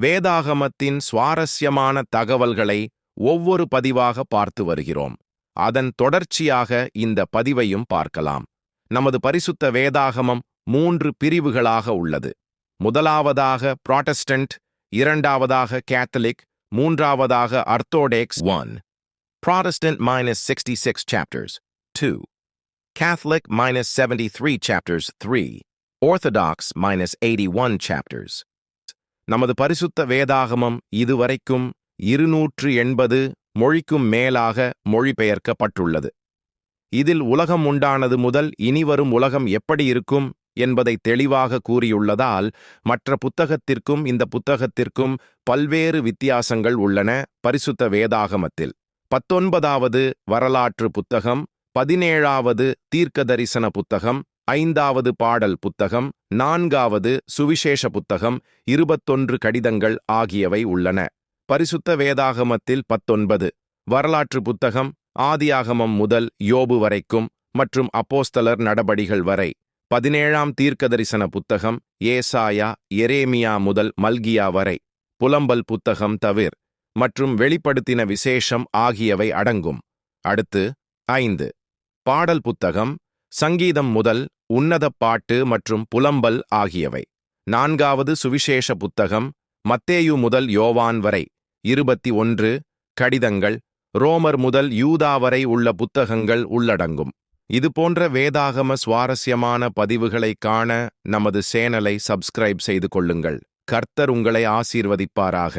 வேதாகமத்தின் சுவாரஸ்யமான தகவல்களை ஒவ்வொரு பதிவாக பார்த்து வருகிறோம் அதன் தொடர்ச்சியாக இந்த பதிவையும் பார்க்கலாம் நமது பரிசுத்த வேதாகமம் மூன்று பிரிவுகளாக உள்ளது முதலாவதாக புராட்டஸ்டன்ட் இரண்டாவதாக கேத்தலிக் மூன்றாவதாக Orthodox one Protestant minus sixty six 66 chapters, 2. Catholic three 73 three 3. Orthodox minus 81 chapters. நமது பரிசுத்த வேதாகமம் இதுவரைக்கும் இருநூற்று எண்பது மொழிக்கும் மேலாக மொழிபெயர்க்கப்பட்டுள்ளது. இதில் உலகம் உண்டானது முதல் இனிவரும் உலகம் எப்படி இருக்கும் என்பதை தெளிவாக கூறியுள்ளதால் மற்ற புத்தகத்திற்கும் இந்த புத்தகத்திற்கும் பல்வேறு வித்தியாசங்கள் உள்ளன பரிசுத்த வேதாகமத்தில். பத்தொன்பதாவது வரலாற்று புத்தகம் பதினேழாவது தீர்க்கதரிசன புத்தகம் ஐந்தாவது பாடல் புத்தகம் நான்காவது சுவிசேஷ புத்தகம் இருபத்தொன்று கடிதங்கள் ஆகியவை உள்ளன. பரிசுத்த வேதாகமத்தில் பத்தொன்பது. வரலாற்று புத்தகம் ஆதியாகமம் முதல் யோபு வரைக்கும் மற்றும் அப்போஸ்தலர் நடபடிகள் வரை. பதினேழாம் தீர்க்கதரிசன புத்தகம் ஏசாயா எரேமியா முதல் மல்கியா வரை. புலம்பல் புத்தகம் தவிர் மற்றும் வெளிப்படுத்தின விசேஷம் ஆகியவை அடங்கும். அடுத்து ஐந்து. பாடல் புத்தகம் சங்கீதம் முதல் உன்னத பாட்டு மற்றும் புலம்பல் ஆகியவை. நான்காவது சுவிசேஷ புத்தகம் மத்தேயு முதல் யோவான் வரை இருபத்தி ஒன்று கடிதங்கள் ரோமர் முதல் யூதா வரை உள்ள புத்தகங்கள் உள்ளடங்கும். இதுபோன்ற வேதாகம சுவாரஸ்யமான பதிவுகளை காண நமது சேனலை சப்ஸ்கிரைப் செய்து கொள்ளுங்கள். கர்த்தர் உங்களை ஆசீர்வதிப்பாராக.